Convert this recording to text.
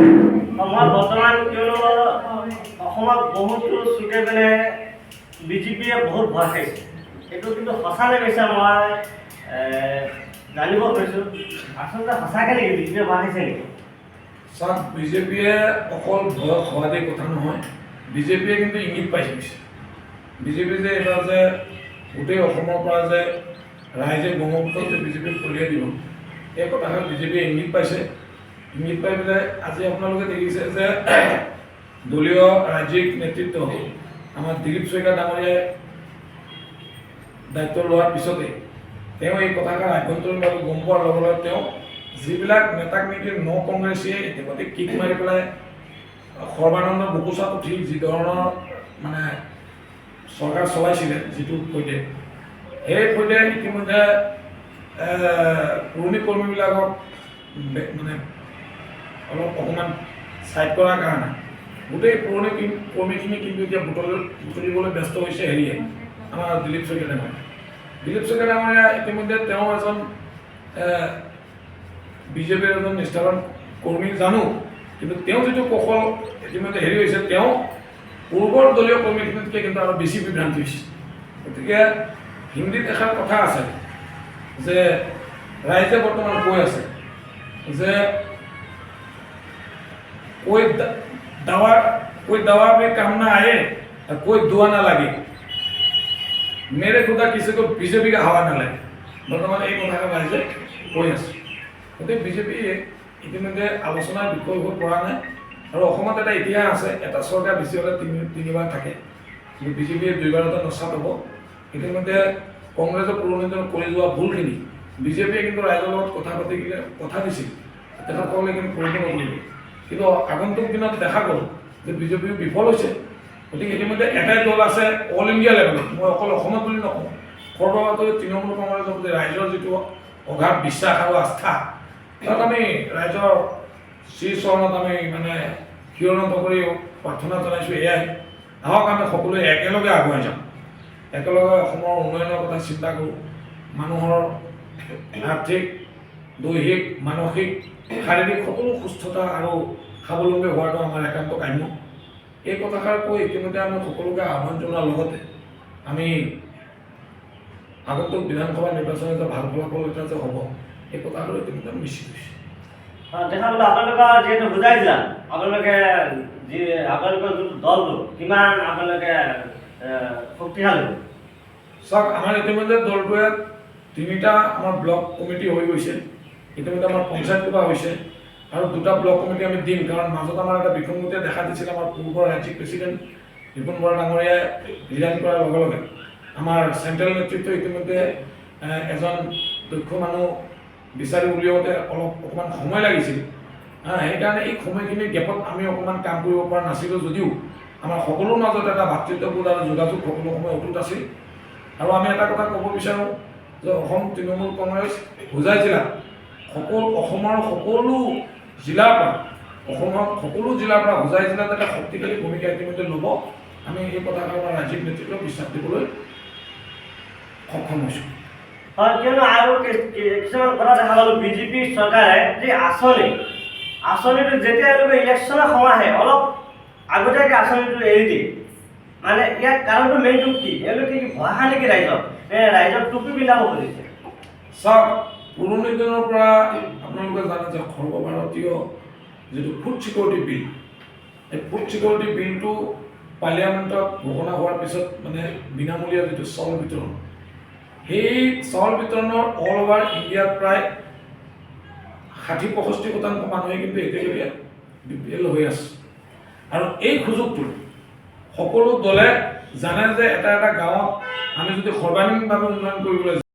মই বৰ্তমান কিয়নো অসমত বহুতো চুকে মানে বিজেপিয়ে বহুত ভয় খাইছে। এইটো কিন্তু সঁচা নে মিছা মই জানিব খুজিছোঁ আচলতে সঁচাকৈ নেকি বিজেপিয়ে ভয় খাইছে নেকি? চাওক বিজেপিয়ে অকল ভয় খোৱাদেই কথা নহয় বিজেপিয়ে কিন্তু ইংগিত পাইছে পিছে। বিজেপি যে এইবাৰ যে গোটেই অসমৰ পৰা যে ৰাইজে ব্ৰহ্মপুত্ৰত যে বিজেপিক কলিয়াই দিব এই কথাষাৰ বিজেপিয়ে ইংগিত পাইছে। ইংগিত পাই পেলাই আজি আপোনালোকে দেখিছে যে দলীয় ৰাজ্যিক নেতৃত্ব আমাৰ দিলীপ শইকীয়া ডাঙৰীয়াই দায়িত্ব লোৱাৰ পিছতে তেওঁ এই কথাষাৰ আভ্যন্তৰীণভাৱে গম পোৱাৰ লগে লগে তেওঁ যিবিলাক নেতাক নেকি ন কংগ্ৰেছীয়ে ইতিমধ্যে কিক মাৰি পেলাই সৰ্বানন্দ বুকুচাত উঠি যি ধৰণৰ মানে চৰকাৰ চলাইছিলে যিটো সৈতে, সেই সৈতে ইতিমধ্যে পুৰণি কৰ্মীবিলাকক মানে অলপ অকণমান ছাইড কৰাৰ কাৰণে। গোটেই পুৰণি কৰ্মীখিনি কিন্তু এতিয়া বুটলি বুটলিবলৈ ব্যস্ত হৈছে হেৰিয়ে। আমাৰ দিলীপ শইকীয়া ডাঙৰীয়া দিলীপ শইকীয়া ডাঙৰীয়া ইতিমধ্যে তেওঁ এজন বিজেপিৰ এজন নিষ্ঠাৱান কৰ্মী জানো। কিন্তু তেওঁ যিটো কৌশল ইতিমধ্যে হেৰি হৈছে, তেওঁ পূৰ্বৰ দলীয় কৰ্মীখিনিতকৈ কিন্তু আৰু বেছি বিভ্ৰান্তি হৈছে। গতিকে হিন্দীত এষাৰ কথা আছে যে, ৰাইজে বৰ্তমান কৈ আছে যে कोई द- दवा कोई दवा में काम ना आए और कोई दुआ ना लगे मेरे खुदा किसी को बीजेपी का हवा ना लगे বৰ্তমান এই কথাষাৰ ৰাইজে কৈ আছে গতিকে বিজেপি ইতিমধ্যে আলোচনাৰ বিষয় হৈ পৰা নাই আৰু অসমত এটা ইতিহাস আছে এটা চৰকাৰ বেছি হ'লে তিনি তিনিবাৰ থাকে কিন্তু বিজেপিয়ে দুইবাৰতে নচাত হ'ব ইতিমধ্যে কংগ্ৰেছৰ পুৰণি দিনত কৰি যোৱা ভুলখিনি বিজেপিয়ে কিন্তু ৰাইজৰ লগত কথা পাতি কিনে কথা দিছিল তেখেতসকলে কিন্তু পৰিপূৰ্ণ কৰিব কিন্তু আগন্তুক দিনত দেখা গ'ল যে বিজেপিও বিফল হৈছে। গতিকে ইতিমধ্যে এটাই দল আছে অল ইণ্ডিয়া লেভেলত মই অকল অসমত বুলি নকওঁ সৰ্বভাৰতীয় তৃণমূল কংগ্ৰেছৰ প্ৰতি ৰাইজৰ যিটো অগাধ বিশ্বাস আৰু আস্থা তাত আমি ৰাইজৰ শ্ৰীচৰণত আমি মানে শিৰণত কৰি প্ৰাৰ্থনা জনাইছোঁ এয়াই। আহক, আমি সকলোৱে একেলগে আগুৱাই যাম। একেলগে অসমৰ উন্নয়নৰ কথা চিন্তা কৰোঁ। মানুহৰ আৰ্থিক, দৈহিক, মানসিক, শাৰীৰিক সকলো সুস্থতা আৰু স্বাৱলম্বী হোৱাটো আমাৰ একান্ত কাম্য। এই কথাষাৰ কৈ ইতিমধ্যে আমি সকলোকে আহ্বান জনোৱাৰ লগতে আমি আগন্তুক বিধানসভা নিৰ্বাচনত যে ভালো ফলাফল এটা যে হ'ব এই কথাষাৰ ইতিমধ্যে আমি নিশ্চিত হৈছোঁ। দেখা গ'ল আপোনালোকৰ যিহেতু বুজাই দিলা আপোনালোকে যি আপোনালোকৰ যোনটো দলটো কিমান আপোনালোকে শক্তিশালী চাওক আমাৰ ইতিমধ্যে দলটোৱে তিনিটা আমাৰ ব্লক কমিটি হৈ গৈছে ইতিমধ্যে আমাৰ পঞ্চায়ত সভা হৈছে। আৰু দুটা ব্লক কমিটি আমি দিম কাৰণ মাজত আমাৰ এটা বিসংগতিয়ে দেখা দিছিলে আমাৰ পূৰ্বৰ ৰাজ্যিক প্ৰেচিডেণ্ট ৰিপুণ বৰা ডাঙৰীয়াই ৰিজাইন কৰাৰ লগে লগে। আমাৰ চেণ্ট্ৰেল নেতৃত্ব ইতিমধ্যে এজন দক্ষ মানুহ বিচাৰি উলিয়াওঁতে অলপ অকণমান সময় লাগিছিল। সেইকাৰণে এই সময়খিনি গেপত আমি অকণমান কাম কৰিব পৰা নাছিলোঁ যদিও আমাৰ সকলোৰ মাজত এটা ভাতৃত্ববোধ আৰু যোগাযোগ সকলো সময় অটুট আছিল। আৰু আমি এটা কথা ক'ব বিচাৰোঁ, যে অসম তৃণমূল কংগ্ৰেছ হোজাই জিলাত সকলো অসমৰ সকলো জিলাৰ পৰা অসমৰ সকলো জিলাৰ পৰা হোজাই জিলাত এটা শক্তিশালী ভূমিকা ইতিমধ্যে ল'ব। আমি এই কথাষাৰ আমাৰ ৰাজ্যিক নেতৃত্বক বিশ্বাস দিবলৈ সক্ষম হৈছোঁ। হয় কিয়নো আৰু কিছুমান কথা দেখা পালোঁ বিজেপি চৰকাৰে যি আঁচনি আঁচনিটো যেতিয়া এওঁলোকে ইলেকশ্যনৰ সময় আহে অলপ আগতীয়াকৈ আঁচনিটো এৰি দিয়ে। মানে ইয়াৰ কাৰণটো মেইনটো কি? এওঁলোকে কি ভয় নেকি ৰাইজক? ৰাইজক টুপি পিন্ধাব খুজিছে। চাওক পুৰণি দিনৰ পৰা আপোনালোকে জানে যে সৰ্বভাৰতীয় যিটো ফুড ছিকিউৰিটি বিল এই ফুড ছিকিউৰিটি বিলটো পাৰ্লিয়ামেণ্টত ঘোষণা হোৱাৰ পিছত মানে বিনামূলীয়া যিটো চাউল বিতৰণ, সেই চাউল বিতৰণৰ অল অভাৰ ইণ্ডিয়াত প্ৰায় ষাঠি পঁয়ষষ্ঠি শতাংশ মানুহে কিন্তু এতিয়ালৈকে বি পি এল হৈ আছে। আৰু এই সুযোগটো সকলো দলে জানে যে এটা এটা গাঁৱত আমি যদি সৰ্বাংগীনভাৱে উন্নয়ন কৰিবলৈ